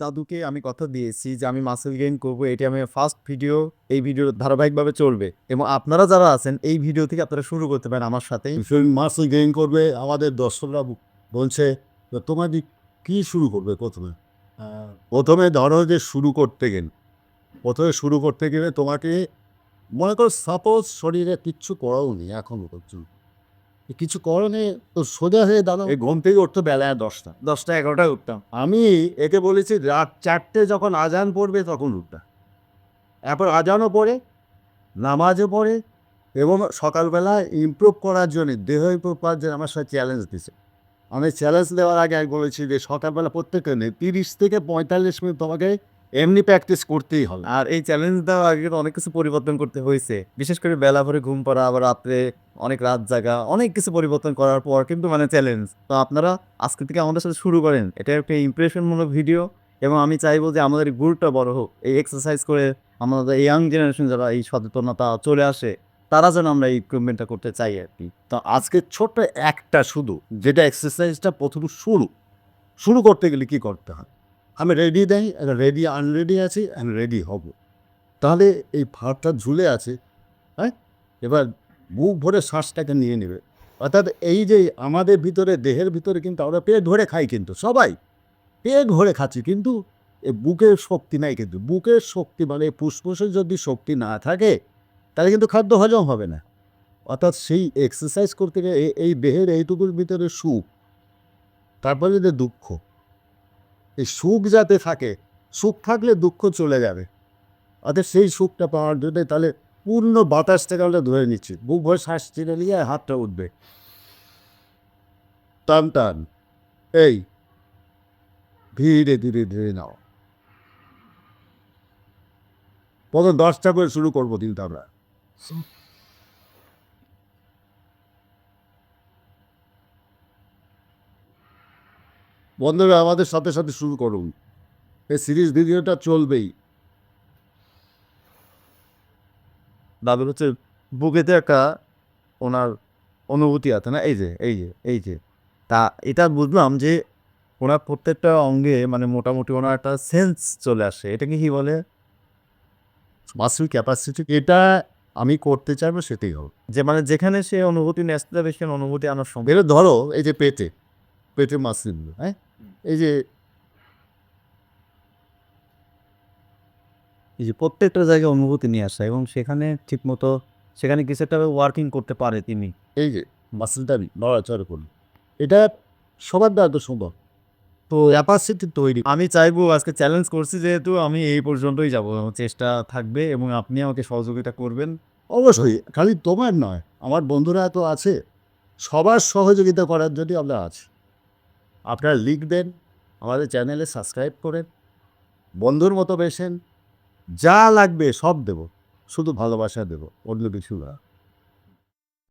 দাদুকে আমি কথা দিয়েছি যে আমি মাসেল গেইন করব এটি আমি ফার্স্ট ভিডিও এই ভিডিও ধারাবাহিকভাবে চলবে। এবং আপনারা যারা আছেন, এই ভিডিও থেকে আপনারা শুরু করতে পারেন আমার সাথে। মাসল গেইন করবে, আমাদের দর্শকরা বলছে তোমার কি শুরু করবে প্রথমে? প্রথমে ধরো যে শুরু করতে গেলে। প্রথমে শুরু করতে গেলে তোমাকে, মনে করো সাপোজ শরীরে কিচ্ছু করাও নেই এখনও পর্যন্ত। কিছু করো নেই তো সোজা হয়ে দাঁড়াও। এই ঘুম থেকে উঠতো বেলায় দশটা। দশটা এগারোটায় উঠতাম। আমি একে বলেছি রাত চারটে যখন আজান পড়বে তখন উঠতাম এরপর আজানও পড়ে নামাজও পড়ে এবং সকালবেলা ইমপ্রুভ করার জন্য দেহ ইমপ্রুভ করার জন্য আমার সাথে চ্যালেঞ্জ দিছে। আমি চ্যালেঞ্জ দেওয়ার আগে আমি বলেছি যে সকালবেলা প্রত্যেকটা নেই তিরিশ থেকে পঁয়তাল্লিশ মিনিট তোমাকে এমনি প্র্যাকটিস করতেই হবে। আর এই চ্যালেঞ্জ দেওয়ার আগে অনেক কিছু পরিবর্তন করতে হয়েছে। বিশেষ করে বেলা ভরে ঘুম পড়া আবার রাত্রে অনেক রাত জাগা অনেক কিছু পরিবর্তন করার পর কিন্তু মানে চ্যালেঞ্জ তো আপনারা আজকে থেকে আমাদের সাথে শুরু করেন। এটা একটা ইমপ্রেশনমূলক ভিডিও এবং আমি চাইব যে আমাদের গুরুটা বড় হোক এই এক্সারসাইজ করে আমাদের ইয়াং জেনারেশন যারা এই সচেতনতা চলে আসে তারা যেন আমরা এই ইকুইপমেন্টটা করতে চাই আর কি। তো আজকে ছোট্ট একটা শুধু যেটা এক্সারসাইজটা প্রথম শুরু শুরু করতে গেলে কি করতে হয়? আমি রেডি দেই রেডি আনরেডি আছি অ্যান্ড রেডি হব। তাহলে এই ভাবটা ঝুলে আছে হ্যাঁ? এবার বুক ভরে শ্বাসটাকে নিয়ে নেবে। অর্থাৎ এই যে আমাদের ভিতরে, দেহের ভিতরে কিন্তু আমরা পেট ভরে খাই কিন্তু, সবাই পেট ভরে খাচ্ছি, কিন্তু এই বুকের শক্তি নাই কিন্তু। বুকের শক্তি মানে ফুসফুসের যদি শক্তি না থাকে, তাহলে কিন্তু খাদ্য হজম হবে না। অর্থাৎ সেই এক্সারসাইজ করতে গেলে এই- দেহের এইটুকুর ভিতরে সুখ, তারপরে যে দুঃখ এই সুখ যাতে থাকে, সুখ থাকলে দুঃখ চলে যাবে। অর্থাৎ সেই সুখটা পাওয়ার জন্য তাহলে পূর্ণ বাতাসটাকে আমরা ধরে নিচ্ছি। বুক ভরে শ্বাস টেনে নিয়ে হাতটা উঠবে। টান টান। এই। ধীরে ধীরে ধীরে নাও। প্রথম দশটা করে শুরু করব কিন্তু আমরা। বন্ধুরা আমাদের সাথে সাথে শুরু করুন। এই সিরিজ ভিডিওটা চলবেই। দাদুর হচ্ছে বুকেতে একটা ওনার অনুভূতি আছে না? এই যে এই যে এই যে। তা এটা বুঝলাম যে ওনার প্রত্যেকটা অঙ্গে মানে মোটামুটি ওনার একটা সেন্স চলে আসে। এটাকে কি বলে? মাসুল ক্যাপাসিটি এটা আমি করতে চাইব সেটাই হবে। যে মানে যেখানে সে অনুভূতি নিয়ে আসতে যাবে সেখানে অনুভূতি আনার সঙ্গে। ধরো এই যে পেটে। পেটে মাসিল হ্যাঁ? এই যে এই যে প্রত্যেকটা জায়গায় অনুভূতি নিয়ে আসা এবং সেখানে ঠিকমতো সেখানে কিছু একটা ওয়ার্কিং করতে পারে তিনি? এই যে মাসেলটা নড়াচড়া করুন এটা সবার দ্বারা তো সম্ভব। তো ক্যাপাসিটি তৈরি। আমি চাইব আজকে চ্যালেঞ্জ করছি যেহেতু আমি এই পর্যন্তই যাব। চেষ্টা থাকবে এবং আপনি আমাকে সহযোগিতা করবেন। অবশ্যই খালি তোমার নয় আমার বন্ধুরা তো আছে। সবার সহযোগিতা করার জন্য আমরা আছি। আপনারা লিখবেন আমাদের চ্যানেলে সাবস্ক্রাইব করেন, বন্ধুর মতো বেসেন যা লাগবে সব দেব, শুধু ভালোবাসা দেব, অন্য কিছু না।